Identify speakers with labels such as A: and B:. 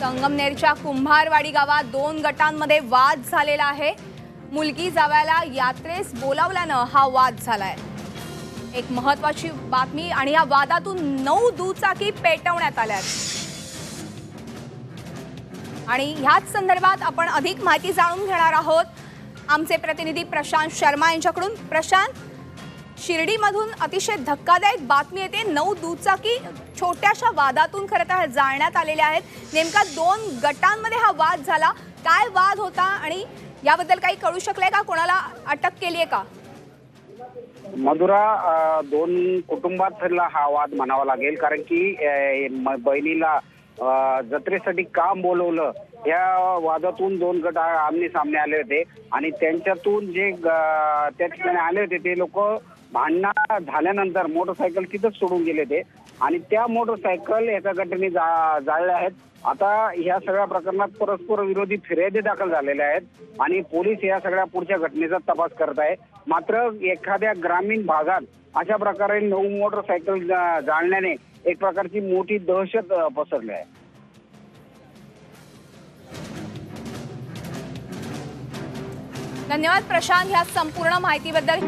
A: संगमनेरच्या कुंभारवाडी गावात दोन गटांमध्ये वाद झालेला आहे. मुलगी जावयाला यात्रेस बोलावल्यानं हा वाद झालाय. एक महत्वाची बातमी आणि या वादातून नऊ दुचाकी पेटवण्यात आल्या आणि ह्याच संदर्भात आपण अधिक माहिती जाणून घेणार आहोत. आमचे प्रतिनिधी प्रशांत शर्मा यांच्याकडून. प्रशांत शिर्डीमधून अतिशय धक्कादायक बातमी येते. नऊ दुचाकी छोट्याशा वादातून खरं तर जाळण्यात आलेल्या आहेत. नेमका दोन गटांमध्ये हा वाद झाला. काय वाद होता आणि याबद्दल काही कळू शकलंय का? कोणाला अटक केली आहे का?
B: मधुरा दोन कुटुंबातला हा वाद म्हणावा लागेल. कारण की बहिणीला जत्रेसाठी काम बोलवलं? या वादातून दोन गट आमने सामने आले होते. आणि त्यांच्यातून जे त्या ठिकाणी आले होते ते लोक भांडणं झाल्यानंतर मोटरसायकल तिथंच सोडून गेले ते. आणि त्या मोटरसायकल एका गटाने जा जाळल्या आहेत. आता ह्या सगळ्या प्रकरणात परस्पर विरोधी फिर्यादी दाखल झालेल्या आहेत. आणि पोलीस या सगळ्या पुढच्या घटनेचा तपास करत आहे. मात्र एखाद्या ग्रामीण भागात अशा प्रकारे नऊ मोटरसायकल जा- जाळण्याने एक प्रकारची मोठी दहशत पसरली आहे.
A: धन्यवाद प्रशांत. ह्या संपूर्ण माहितीबद्दल.